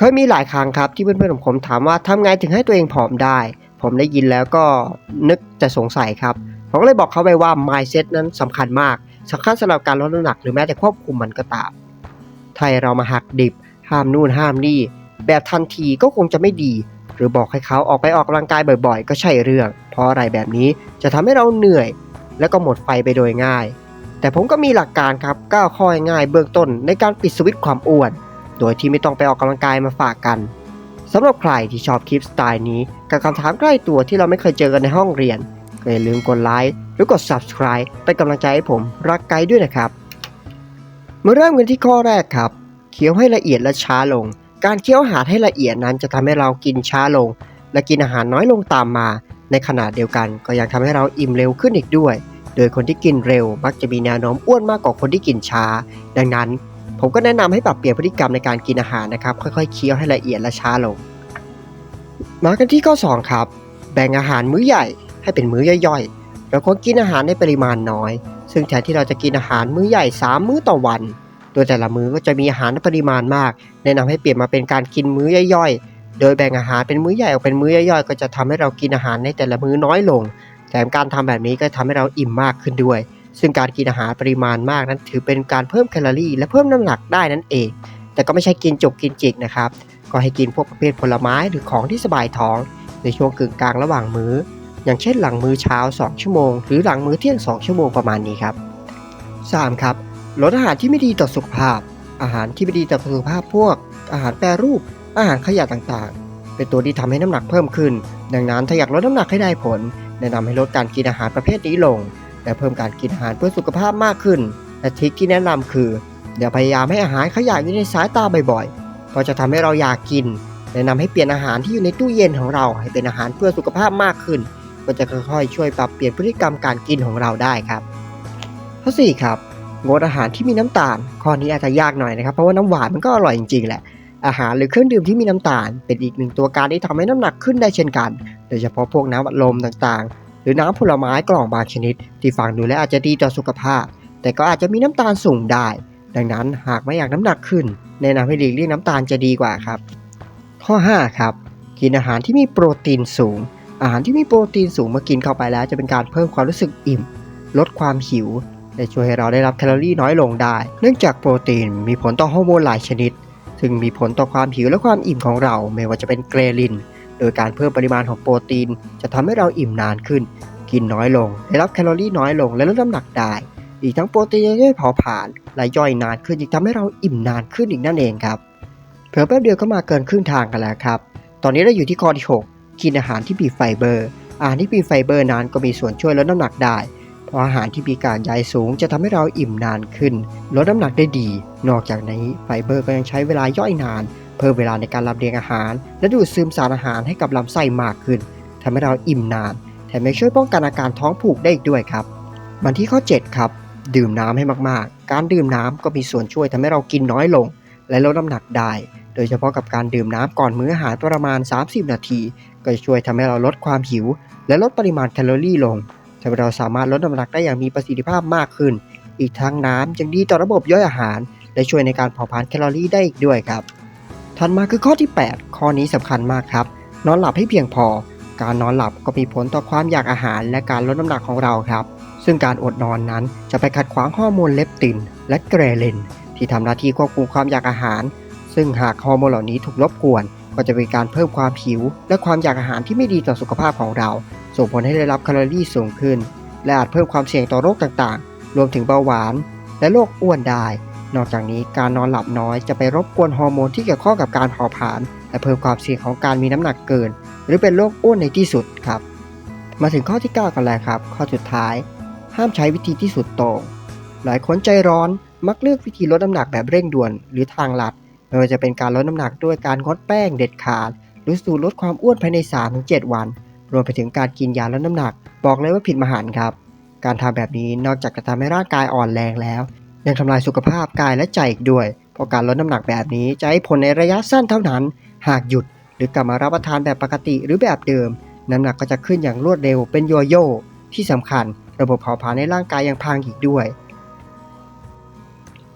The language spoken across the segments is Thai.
เคยมีหลายครั้งครับที่เพื่อนๆของผมถามว่าทำไงถึงให้ตัวเองผอมได้ ผมได้ยินแล้วก็นึกจะสงสัยครับ ผมเลยบอกเขาไปว่า mindset นั้นสำคัญมากสำคัญสำหรับการลดน้ำหนักหรือแม้แต่ควบคุมมันก็ตามถ้าเรามาหักดิบ ห้ามนู่นห้ามนี่ แบบทันทีก็คงจะไม่ดี หรือบอกให้เขาออกไปออกกำลังกายบ่อยๆ ก็ใช่เรื่อง เพราะอะไรแบบนี้จะทำให้เราเหนื่อย แล้วก็หมดไฟไปโดยง่าย แต่ผมก็มีหลักการครับ9ข้อง่ายเบื้องต้นในการปิดสวิตช์ความอ้วน โดยที่ไม่ต้องไปออกกำลังกายมาฝากกันสำหรับใครที่ชอบคลิปสไตล์นี้กับคำถามใกล้ตัวที่เราไม่เคยเจอกันในห้องเรียนก็อย่าลืมกดไลค์หรือกด subscribe เป็นกำลังใจให้ผมรักไกด์ด้วยนะครับ มาเริ่มกันที่ข้อแรกครับ เคี้ยวให้ละเอียดและช้าลง การเคี้ยวอาหารให้ละเอียดนั้นจะทำให้เรากินช้าลง และกินอาหารน้อยลงตามมา ในขณะเดียวกันก็ยังทำให้เราอิ่มเร็วขึ้นอีกด้วย โดยคนที่กินเร็วมักจะมีแนวโน้มอ้วนมากกว่าคนที่กินช้า ดังนั้น ผมก็แนะนำให้ปรับเปลี่ยนพฤติกรรมในการกินอาหารนะครับ ค่อยๆเคี้ยวให้ละเอียดและช้าลง มากันที่ข้อ 2 ครับ แบ่งอาหารมื้อใหญ่ให้เป็นมื้อย่อยๆเราควรกินอาหารในปริมาณน้อย ซึ่งแทนที่เราจะกินอาหารมื้อใหญ่ 3 มื้อต่อวัน โดยแต่ละมื้อก็จะมีอาหารในปริมาณมาก แนะนำให้เปลี่ยนมาเป็นการกินมื้อย่อยๆ โดยแบ่งอาหารเป็นมื้อใหญ่ออกเป็นมื้อย่อยๆ ก็จะทำให้เรากินอาหารในแต่ละมื้อน้อยลงแถมการทำแบบนี้ก็ทำให้เราอิ่มมากขึ้นด้วย ซึ่งการกินอาหารปริมาณมากนั้นถือเป็นการเพิ่มแคลอรี่ และเพิ่มน้ำหนักได้นั่นเอง แต่ก็ไม่ใช่กินจกกินจิกนะครับ ก็ให้กินพวกประเภทผลไม้หรือของที่สบายท้อง ในช่วงกึ่งกลางระหว่างมื้อ อย่างเช่นหลังมื้อเช้า 2 ชั่วโมง หรือหลังมื้อเที่ยง 2 ชั่วโมงประมาณนี้ครับ 3. ครับลดอาหารที่ไม่ดีต่อสุขภาพ อาหารที่ไม่ดีต่อสุขภาพพวก อาหารแปรรูป อาหารขยะต่างๆ เป็นตัวที่ทำให้น้ำหนักเพิ่มขึ้น ดังนั้นถ้าอยากลดน้ำหนักให้ได้ผล แนะนำให้ลดการกินอาหารประเภทนี้ลง และเพิ่มการกินอาหารเพื่อสุขภาพมากขึ้น และทิคที่แนะนำคืออย่าพยายามให้อาหารขยะอยู่ในสายตาบ่อยๆ เพราะจะทำให้เราอยากกิน แนะนำให้เปลี่ยนอาหารที่อยู่ในตู้เย็นของเรา ให้เป็นอาหารเพื่อสุขภาพมากขึ้น ก็จะค่อยๆ ช่วยปรับเปลี่ยนพฤติกรรมการกินของเราได้ครับ ข้อ4ครับงดอาหารที่มีน้ำตาล ข้อนี้อาจจะยากหน่อยนะครับ เพราะว่าน้ำหวานมันก็อร่อยจริงๆแหละ อาหารหรือเครื่องดื่มที่มีน้ำตาล เป็นอีกหนึ่งตัวการที่ทำให้น้ำหนักขึ้นได้เช่นกัน โดยเฉพาะพวกน้ำอัดลมต่างๆ รือน้ำผลไม้กล่องบางชนิด ที่ฟังดูแล้วอาจจะดีต่อสุขภาพ แต่ก็อาจจะมีน้ำตาลสูงได้ ดังนั้นหากไม่อยากน้ำหนักขึ้น แนะนำให้หลีกเลี่ยงน้ำตาลจะดีกว่าครับ ข้อ 5 ครับ กินอาหารที่มีโปรตีนสูง อาหารที่มีโปรตีนสูงเมื่อกินเข้าไปแล้ว จะเป็นการเพิ่มความรู้สึกอิ่ม ลดความหิวและช่วยให้เราได้รับแคลอรี่น้อยลงได้ เนื่องจากโปรตีนมีผลต่อฮอร์โมนหลายชนิด ซึ่งมีผลต่อความหิวและความอิ่มของเรา ไม่ว่าจะเป็นเกรลิน โดยการเพิ่มปริมาณของโปรตีน จะทำให้เราอิ่มนานขึ้น กินน้อยลง ได้รับแคลอรี่น้อยลง และลดน้ำหนักได้ อีกทั้งโปรตีนยังช่วยเผาผลาญและย่อยนานขึ้นอีกทำให้เราอิ่มนานขึ้นอีกนั่นเองครับเพิ่แป๊บเดียวก็มาเกินครึ่งทางกันแล้วครับ ตอนนี้เราอยู่ที่ข้อที่ 6 กินอาหารที่มีไฟเบอร์ อาหารที่มีไฟเบอร์นั้นก็มีส่วนช่วยลดน้ำหนักได้ เพราะอาหารที่มีกากใยสูงจะทำให้เราอิ่มนานขึ้น ลดน้ำหนักได้ดี นอกจากนี้ไฟเบอร์ก็ยังใช้เวลาย่อยนาน เพิ่มเวลาในการลำเลียงอาหาร และดูดซึมสารอาหารให้กับลำไส้มากขึ้นทำให้เราอิ่มนาน แถมยังช่วยป้องกันอาการท้องผูกได้อีกด้วยครับมาที่ข้อ 7 ครับ ดื่มน้ำให้มากๆ การดื่มน้ำก็มีส่วนช่วยทำให้เรากินน้อยลง และลดน้ำหนักได้ โดยเฉพาะกับการดื่มน้ำก่อนมื้ออาหารประมาณ 30 นาที ก็จะช่วยทำให้เราลดความหิว และลดปริมาณแคลอรี่ลงทำให้เราสามารถลดน้ำหนักได้อย่างมีประสิทธิภาพมากขึ้น อีกทั้งน้ำยังดีต่อระบบย่อยอาหาร และช่วยในการเผาผลาญแคลอรี่ได้อีกด้วยครับ ถัดมาคือข้อที่ 8 ข้อนี้สำคัญมากครับ นอนหลับให้เพียงพอ การนอนหลับก็มีผลต่อความอยากอาหารและการลดน้ำหนักของเราครับ ซึ่งการอดนอนนั้นจะไปขัดขวางฮอร์โมนเลปติน และเกรลิน ที่ทำหน้าที่ควบคุมความอยากอาหาร ซึ่งหากฮอร์โมนเหล่านี้ถูกรบกวน ก็จะเป็นการเพิ่มความหิว และความอยากอาหารที่ไม่ดีต่อสุขภาพของเรา ส่งผลให้ได้รับแคลอรี่สูงขึ้น และอาจเพิ่มความเสี่ยงต่อโรคต่างๆ รวมถึงเบาหวาน และโรคอ้วนได้ นอกจากนี้การนอนหลับน้อยจะไปรบกวนฮอร์โมนที่เกี่ยวข้องกับการเผาผลาญและเพิ่มความเสี่ยงของการมีน้ำหนักเกิน หรือเป็นโรคอ้วนในที่สุดครับ มาถึงข้อที่ 9 กันแล้วครับ ข้อสุดท้าย ห้ามใช้วิธีที่สุดโต่งหลายคนใจร้อนมักเลือกวิธีลดน้ำหนักแบบเร่งด่วน หรือทางลัดไม่ว่าจะเป็นการลดน้ำหนักด้วยการงดแป้งเด็ดขาด หรือสูตรลดความอ้วนภายใน 3-7 วัน รวมไปถึงการกินยาลดน้ำหนัก บอกเลยว่าผิดมหันต์ครับ การทำแบบนี้นอกจากจะทำให้ร่างกายอ่อนแรงแล้ว ยังทำลายสุขภาพกายและใจอีกด้วย เพราะการลดน้ำหนักแบบนี้จะให้ผลในระยะสั้นเท่านั้น หากหยุดหรือกลับมารับประทานแบบปกติหรือแบบเดิม น้ำหนักก็จะขึ้นอย่างรวดเร็วเป็นโยโย่ที่สำคัญ ระบบเผาผลาญในร่างกายยังพังอีกด้วย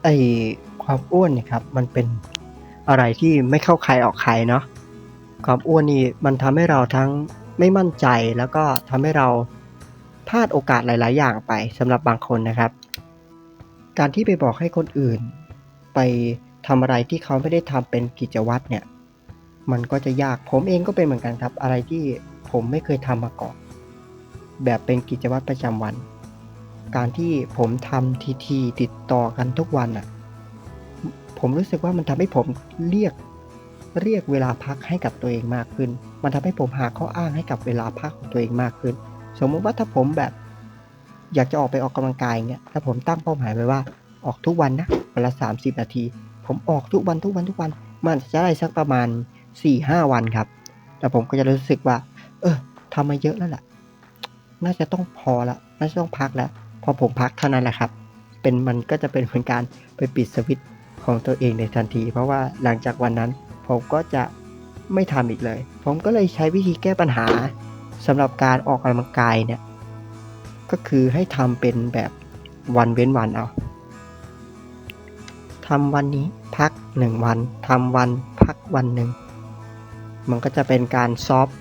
ไอความอ้วนเนี่ยครับมันเป็นอะไรที่ไม่เข้าใครออกใครเนาะความอ้วนนี่มันทำให้เราทั้งไม่มั่นใจแล้วก็ทำให้เราพลาดโอกาสหลาย ๆ อย่างไปสำหรับบางคนนะครับ การที่ไปบอกให้คนอื่น ไปทำอะไรที่เขาไม่ได้ทำเป็นกิจวัตรเนี่ย มันก็จะยากผมเองก็เป็นเหมือนกันครับ อะไรที่ผมไม่เคยทำมาก่อนแบบเป็นกิจวัตรประจำวัน การที่ผมทำทีทีติดต่อกันทุกวันอะ ผมรู้สึกว่ามันทำให้ผมเรียกเรียกเวลาพักให้กับตัวเองมากขึ้น มันทำให้ผมหาข้ออ้างให้กับเวลาพักของตัวเองมากขึ้น สมมติว่าถ้าผมแบบ อยากจะออกไปออกกำลังกายเงี้ยถ้าผมตั้งเป้าหมายไว้ว่าออกทุกวันนะวันละ30นาที ผมออกทุกวันทุกวันทุกวัน มันจะได้สักประมาณ4-5วันครับแล้วผมก็จะรู้สึกว่า เออทำมาเยอะแล้วแหละน่าจะต้องพอละ น่าจะต้องพักแล้ว พอผมพักเท่านั้นแหละครับ เป็นมันก็จะเป็นเหมือนการไปปิดสวิตช์ของตัวเองในทันที เพราะว่าหลังจากวันนั้น ผมก็จะไม่ทำอีกเลย ผมก็เลยใช้วิธีแก้ปัญหาสำหรับการออกกำลังกายเนี่ย ก็คือให้ทำเป็นแบบวันเว้นวันเอาทำวันนี้พักหนึ่งวันทำวันพักวันหนึ่งมันก็จะเป็นการซอฟต์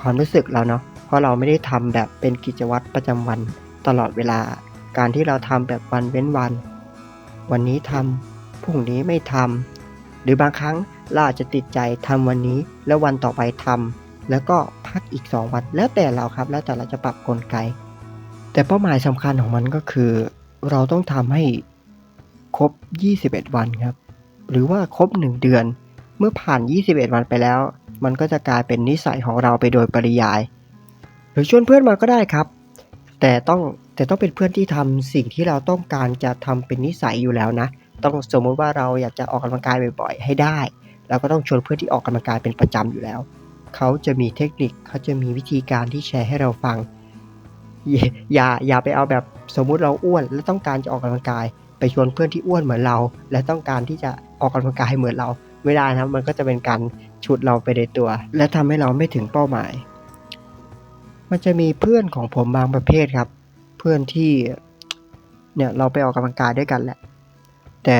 ความรู้สึกเราเนาะเพราะเราไม่ได้ทำแบบเป็นกิจวัตรประจำวันตลอดเวลา การที่เราทำแบบวันเว้นวัน วันนี้ทำพรุ่งนี้ไม่ทำหรือบางครั้งเราอาจจะติดใจทำวันนี้แล้ววันต่อไปทำแล้วก็พักอีก 2 วัน แล้วแต่เราครับ แล้วแต่เราจะปรับกลไก แต่เป้าหมายสำคัญของมันก็คือ เราต้องทำให้ครบ 21 วันครับ หรือว่าครบ 1 เดือน เมื่อผ่าน 21 วันไปแล้ว มันก็จะกลายเป็นนิสัยของเราไปโดยปริยาย หรือชวนเพื่อนมาก็ได้ครับ แต่ต้องแต่ต้องเป็นเพื่อนที่ทำสิ่งที่เราต้องการจะทำเป็นนิสัยอยู่แล้วนะ ต้องสมมติว่าเราอยากจะออกกำลังกายบ่อยๆ ให้ได้เราก็ต้องชวนเพื่อนที่ออกกำลังกายเป็นประจำอยู่แล้ว เขาจะมีเทคนิคเขาจะมีวิธีการที่แชร์ให้เราฟัง อย่าอย่าไปเอาแบบสมมุติเราอ้วนและต้องการจะออกกำลังกาย ไปชวนเพื่อนที่อ้วนเหมือนเรา และต้องการที่จะออกกำลังกายเหมือนเรา ไม่ได้นะครับมันก็จะเป็นการฉุดเราไปในตัว และทำให้เราไม่ถึงเป้าหมาย มันจะมีเพื่อนของผมบางประเภทครับ เพื่อนที่เนี่ยเราไปออกกำลังกายด้วยกันแหละ แต่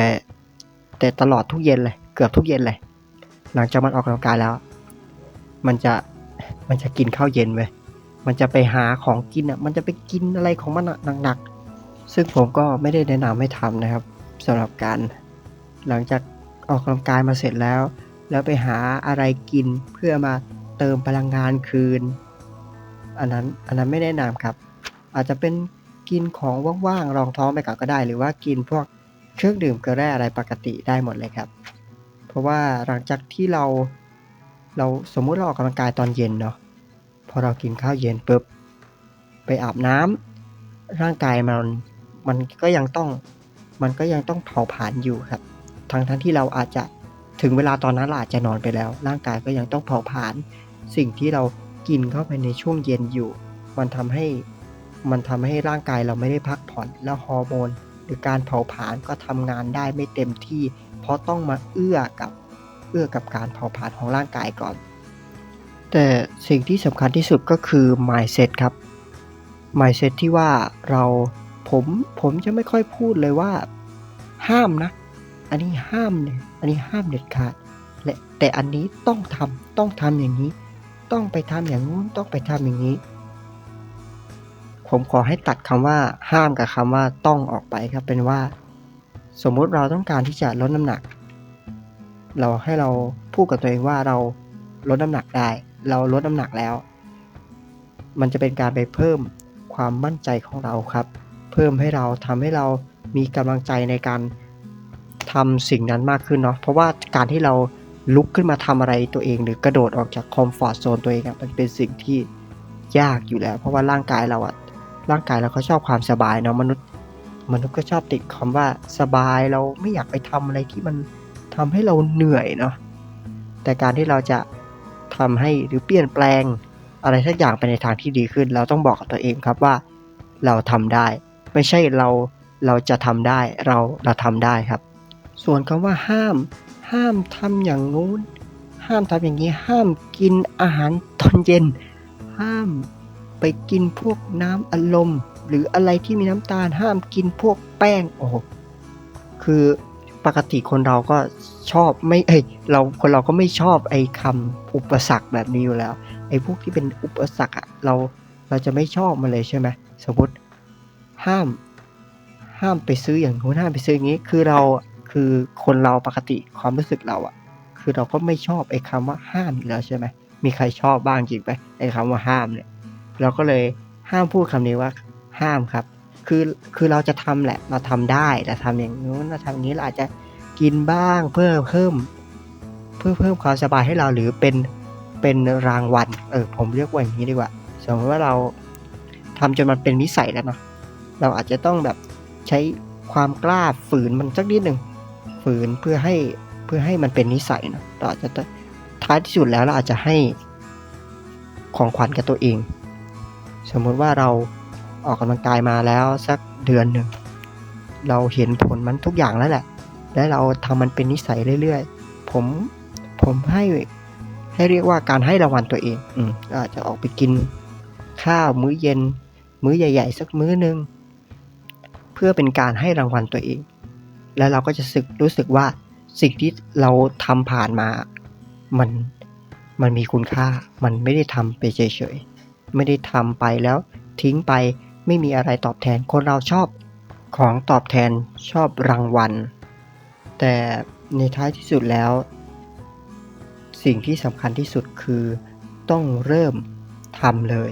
แต่ตลอดทุกเย็นเลย เกือบทุกเย็นเลย หลังจากมันออกกำลังกายแล้ว มันจะมันจะกินข้าวเย็นเว้ย มันจะไปหาของกินอะ มันจะไปกินอะไรของมันหนักๆ ซึ่งผมก็ไม่ได้แนะนำให้ทำนะครับสำหรับการหลังจากออกกำลังกายมาเสร็จแล้ว แล้วไปหาอะไรกินเพื่อมาเติมพลังงานคืน อันนั้นอันนั้นไม่แนะนำครับ อาจจะเป็นกินของว่างๆรองท้องไปก่อนก็ได้ หรือว่ากินพวกเครื่องดื่มกลือแร่อะไรปกติได้หมดเลยครับ เพราะว่าหลังจากที่เราเราสมมุติเราออกกำลังกายตอนเย็นเนาะ พอเรากินข้าวเย็นปุ๊บไปอาบน้ำร่างกายมันมันก็ยังต้องมันก็ยังต้องเผาผลาญอยู่ครับทั้งทั้งที่เราอาจจะถึงเวลาตอนนั้นเราอาจจะนอนไปแล้ว ร่างกายก็ยังต้องเผาผลาญสิ่งที่เรากินเข้าไปในช่วงเย็นอยู่ มันทำให้มันทำให้ร่างกายเราไม่ได้พักผ่อนแล้วฮอร์โมน หรือการเผาผลาญก็ทำงานได้ไม่เต็มที่ เพราะต้องมาเอื้อกับเอื้อกับการเผาผลาญของร่างกายก่อน แต่สิ่งที่สำคัญที่สุดก็คือ mindset ครับ mindset ที่ว่าเราผมผมจะไม่ค่อยพูดเลยว่า ห้ามนะ อันนี้ห้ามเนี่ยอันนี้ห้ามเด็ดขาดและแต่อันนี้ต้องทำต้องทำอย่างนี้ ต้องไปทำอย่างนู้นต้องไปทำอย่างนี้ ผมขอให้ตัดคำว่า ห้ามกับคำว่าต้องออกไปครับเป็นว่า สมมติเราต้องการที่จะลดน้ำหนัก เราให้เราพูดกับตัวเองว่าเราลดน้ำหนักได้ เราลดน้ำหนักแล้ว มันจะเป็นการไปเพิ่มความมั่นใจของเราครับ เพิ่มให้เราทำให้เรามีกำลังใจในการทำสิ่งนั้นมากขึ้นเนาะเพราะว่าการที่เราลุกขึ้นมาทำอะไรตัวเอง หรือกระโดดออกจากคอมฟอร์ทโซนตัวเองอะมันเป็นสิ่งที่ยากอยู่แล้ว เพราะว่าร่างกายเราอะร่างกายเราก็ชอบความสบายเนาะมนุษย์ มนุษย์ก็ชอบติดคำว่าสบายเราไม่อยากไปทำอะไรที่มันทำให้เราเหนื่อยเนาะแต่การที่เราจะ ทำให้หรือเปลี่ยนแปลง อะไรสักอย่างไปในทางที่ดีขึ้น เราต้องบอกกับตัวเองครับว่าเราทำได้ ไม่ใช่เราเราจะทำได้เราเราทำได้ครับ ส่วนคำว่าห้าม ห้ามทำอย่างนู้น ห้ามทำอย่างนี้ห้ามกินอาหารตอนเย็น ห้ามไปกินพวกน้ำอารมณ์ หรืออะไรที่มีน้ำตาลห้ามกินพวกแป้งโอ้คือ ปกติคนเราก็ชอบไม่เอ้ยเราคนเราก็ไม่ชอบไอ้คำอุปสรรคแบบนี้อยู่แล้ว ไอ้พวกที่เป็นอุปสรรคอะเราเราจะไม่ชอบมันเลยใช่ไหมสมมติห้ามห้ามไปซื้ออย่างนู้นห้ามไปซื้ออย่างนี้คือเราคือคนเราปกติความรู้สึกเราอะคือเราก็ไม่ชอบไอ้คำว่าห้ามอยู่แล้วใช่ไหมมีใครชอบบ้างจริงไหมไอ้คำว่าห้ามเนี่ย เราก็เลยห้ามพูดคำนี้ว่าห้ามครับ คือคือเราจะทำแหละ เราทำได้แต่ทำอย่างนู้นเราทำอย่างนี้เราอาจจะกินบ้างเพื่อเพิ่ม เพื่อเพิ่มความสบายให้เราหรือเป็นเป็นรางวัลเออผมเรียกว่าอย่างนี้ดีกว่าสมมติว่าเราทำจนมันเป็นนิสัยแล้วเนาะเราอาจจะต้องแบบใช้ความกล้าฝืนมันสักนิดหนึ่งฝืนเพื่อให้เพื่อให้มันเป็นนิสัยเนอะเราอาจจะต้องท้ายที่สุดแล้วเราอาจจะให้ของขวัญกับตัวเอง สมมติว่าเรา ออกกำลังกายมาแล้วสักเดือนหนึ่งเราเห็นผลมันทุกอย่างแล้วแหละ และเราทำมันเป็นนิสัยเรื่อยๆ ผมผมให้ให้เรียกว่าการให้รางวัลตัวเองอืมก็อาจจะออกไปกินข้าวมื้อเย็น มื้อใหญ่ ๆ สักมื้อหนึ่งเพื่อเป็นการให้รางวัลตัวเอง แล้วเราก็จะสึกรู้สึกว่าสิ่งที่เราทำผ่านมา มันมันมีคุณค่า มันไม่ได้ทำไปเฉยๆ ไม่ได้ทำไปแล้วทิ้งไป ไม่มีอะไรตอบแทนคนเราชอบของตอบแทนชอบรางวัล แต่ในท้ายที่สุดแล้ว สิ่งที่สำคัญที่สุดคือต้องเริ่มทำเลย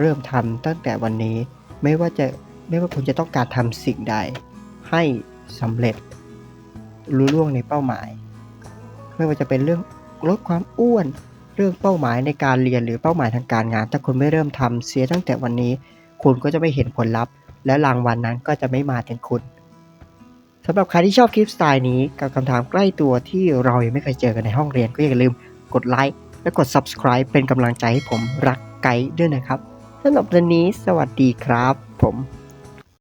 เริ่มทำตั้งแต่วันนี้ไม่ว่าจะไม่ว่าคุณจะต้องการทำสิ่งใด ให้สำเร็จรู้ล่วงในเป้าหมาย ไม่ว่าจะเป็นเรื่องลดความอ้วน เรื่องเป้าหมายในการเรียนหรือเป้าหมายทางการงาน ถ้าคุณไม่เริ่มทำเสียตั้งแต่วันนี้ คุณก็จะไม่เห็นผลลัพธ์ และรางวัลนนั้นก็จะไม่มาถึงคุณสำหรับใครที่ชอบคลิปสไตล์นี้กับคำถามใกล้ตัวที่เรายังไม่เคยเจอกันในห้องเรียนก็อย่าลืมกดไลค์และกด subscribe เป็นกำลังใจให้ผมรักไกด์ด้วยนะครับสำหรับวันนี้สวัสดีครับผม